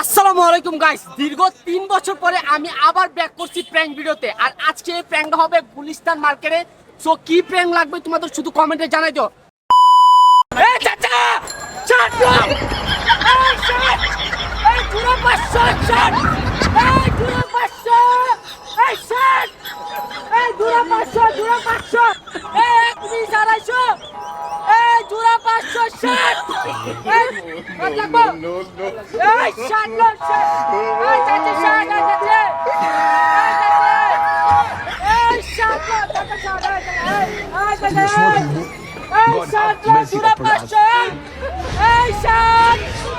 আসসালামু আলাইকুম গাইস দীর্ঘ তিন বছর পরে আমি আবার ব্যাক করছি প্র্যাঙ্ক ভিডিওতে আর আজকে এই প্র্যাঙ্কটা হবে গুলিস্তান মার্কেটে সো কি প্র্যাঙ্ক লাগবে তোমাদের শুধু কমেন্টে জানাই দিও। চাচা এই পুরো পাঁচশো শার্ট এই পুরো পাঁচশো, এই শার্ট এই দুরা পাঁচশো দুরা পাঁচশো। এই এক বিশ আড়াইশো। এই দুরা পাঁচশো শার্ট এই লাগবো এই শার্ট লোক এই চাচা শার্ট এই চাচা এই শার্ট লোক চাচা শার্ট এই চাচা এই শার্ট লোক দুরা পাঁচশো। এই শার্ট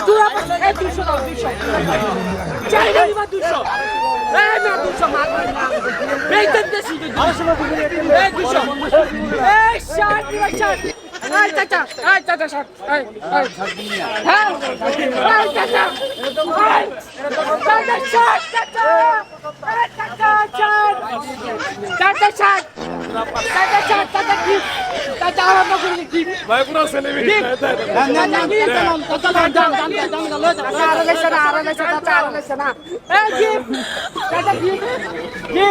দুশো দুশো শার্ট শার্ট এই চাচা এই চাচা শার্ট এই এই। হ্যাঁ। এই চাচা এই। চাচা শার্ট চাচা। এই চাচা শার্ট চাচা শার্ট চাচা শার্ট চাচা কি? চাচা আমার তো করে কি? ভাই পুরো সেলিব্রিটি চাচা কি সালাম চাচা দাম দাম দাম দাম দাম চাচা আর লেছে না আর লেছে চাচা আর লেছে না। এই কি? চাচা কি? কি?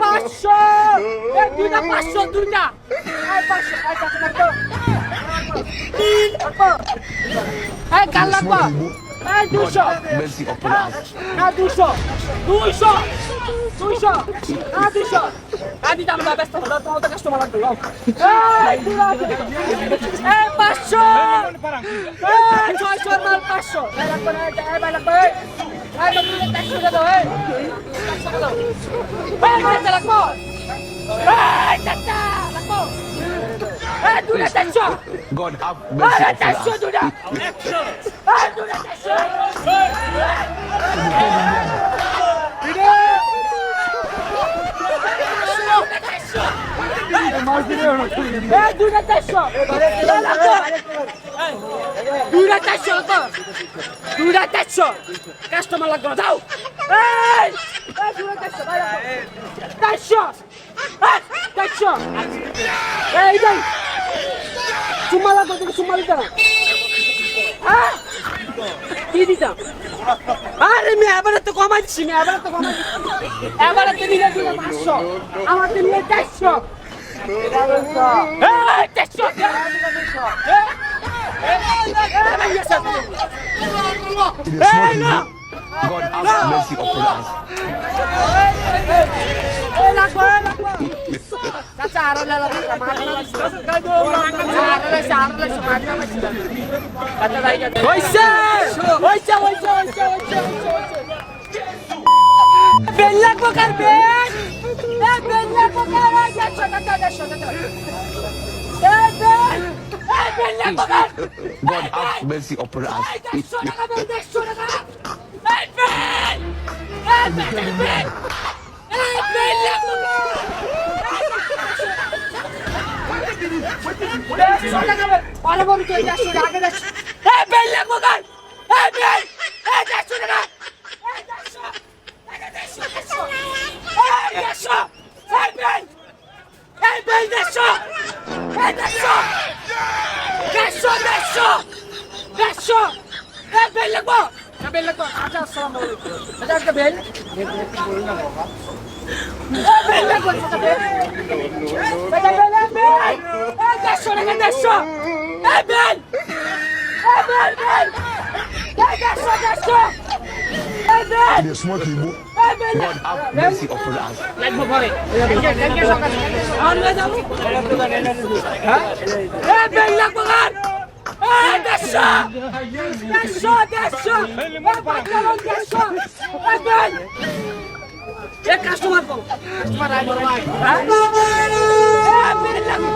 পাঁচশো। এই দুইটা পাঁচশো দুইটা। এই পাঁচশো। এই কাল লাগবো এই দুশো. না দুশো দুশো দুশো না দুশো আদি দাম না ব্যস্ত হলো তোমার তো কাস্টমার লাগবে। এই পাঁচশো এই দুরা have mercy এই upon চারশো us. দুরা দুরা দুইটা চারশো দুইটা চারশো তো দুইটা চারশো কাস্টমার লাগবে যাও এই এই দুইটা চারশো চারশো এই, যাই চুম্মা লাগবে তোকে চুম্মা হ্যাঁ দিতাম আরে আমি এবারে তো কমাচ্ছি না এবারে তো কমাচ্ছি আমার তো নিলে চারশো চারশো God mercy upon us. বেল লাগবো কার বেল? বেল লাগবো টাকা টাকা। God have mercy upon us. টাকা ভালো বড় দেড়শো টাকা আগে দেড়শো। এই বেল লাগবো কার এই বেল! এই দেড়শো এই বেল! লাগবো বেল লাগবো! আচ্ছা আসসালামু আলাইকুম। আচ্ছা বেল? এই বেল লাগবো একটা বেল এটা বেল এই বেল এই দেড়শো টাকা দেড়শো এই বেল এই বেল বেল এই দেড়শো দেড়শো এই বেল In a smoke you এই বেল God have mercy upon us. লাগবো পরে আমরা যাব হ্যাঁ এই বেল লাগবো কার এই এ কাস্টমার কম কাস্টমার আই ভাই। বেন লাগু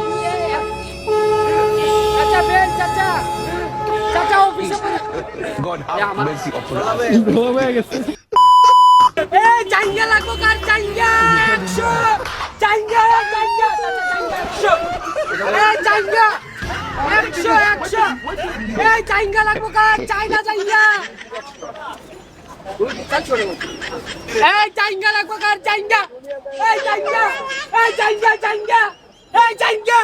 চাচা বেন চাচা। চাচা অফিসে God Yeah, have man. mercy upon এ জাঙ্গা লাগবো কার জাঙ্গা একশো। জাঙ্গা জাঙ্গা একশো। এ জাঙ্গা একশো একশো। এ জাঙ্গা লাগবো কার? চাইনা জাঙ্গা এই জাঙ্গা লাগবো কার জাঙ্গা এই জাঙ্গা এই জাঙ্গা জাঙ্গা এই জাঙ্গা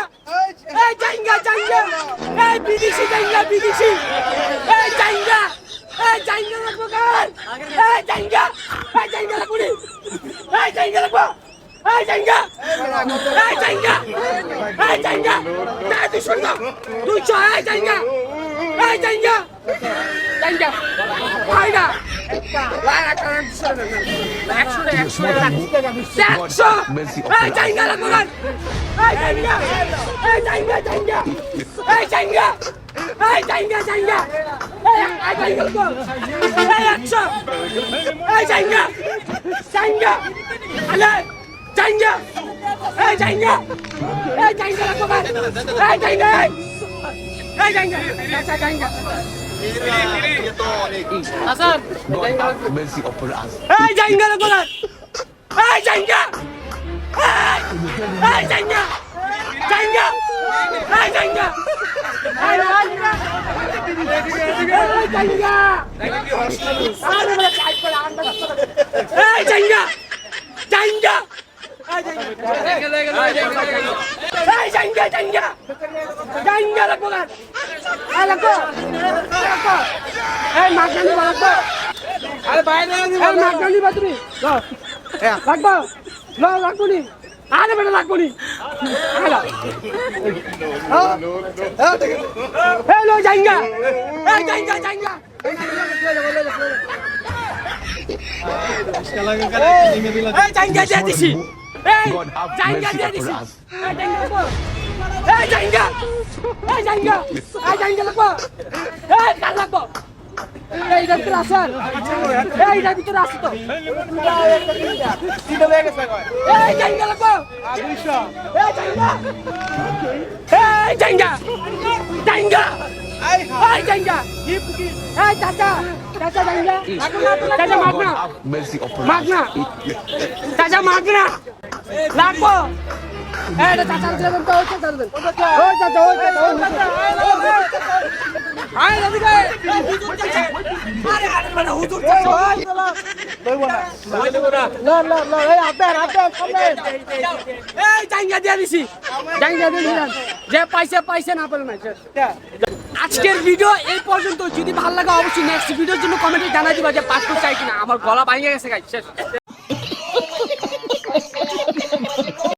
এই জাঙ্গা জাঙ্গা এই বিদেশি জাঙ্গা বিদেশি এই জাঙ্গা এই জাঙ্গা লাগবো কার এই জাঙ্গা এই জাঙ্গা লাগবো নি এই জাঙ্গা লাগবো এই জাঙ্গা এই জাঙ্গা এই দুশো না লাইরা কারণ একশো একশো একশো এই জাঙ্গা জাঙ্গা এই জাঙ্গা এই জাঙ্গা জাঙ্গা এই এই লাগবো এই একশো এই জাঙ্গা আলে জাঙ্গা এই জাঙ্গা এই জাঙ্গা লাগবো কার এই জাঙ্গা এই আচ্ছা upon us. এই কার এই জাঙ্গা এই জাঙ্গা এই জাঙ্গা এই জাঙ্গা এই জাঙ্গা আরে এই জাঙ্গা জাঙ্গা। জাঙ্গা লাগবো কার এই লাগবো। লাগবো এই মাগনানি লাগবো। আরে বাইরে এই মাগনানি বা তুমি। লাগবো। লো লাগবো নি। আরে বেটা লাগবো নি। হ্যালো এই লো জাঙ্গা। এই জাঙ্গা জাঙ্গা। এই জাঙ্গা দিয়ে দিছি। এই mercy দিয়ে দিছি. এই জাঙ্গা লাগবো এই জাঙ্গা এই জাঙ্গা এই জাঙ্গা লাগবো এই কাল লাগবো এইটার ভিতরে আসার এইটার ভিতরে আসো তো তিনটা হয়ে গেছে কয় এই জাঙ্গা লাগবো এই জাঙ্গা এই জাঙ্গা জাঙ্গা এই জাঙ্গা এই চাচা চাচা জাঙ্গা চাচা মাগনা মাগনা চাচা মাগনা লাগবো মানে যে পাইছে পাইছে না পেলে আজকের ভিডিও এই পর্যন্ত। যদি ভালো লাগে, অবশ্যই নেক্সট ভিডিওর জন্য কমেন্টে জানাই দিবা যে পাঁচ চাই কিনা। আমার গলা ভাঙে গেছে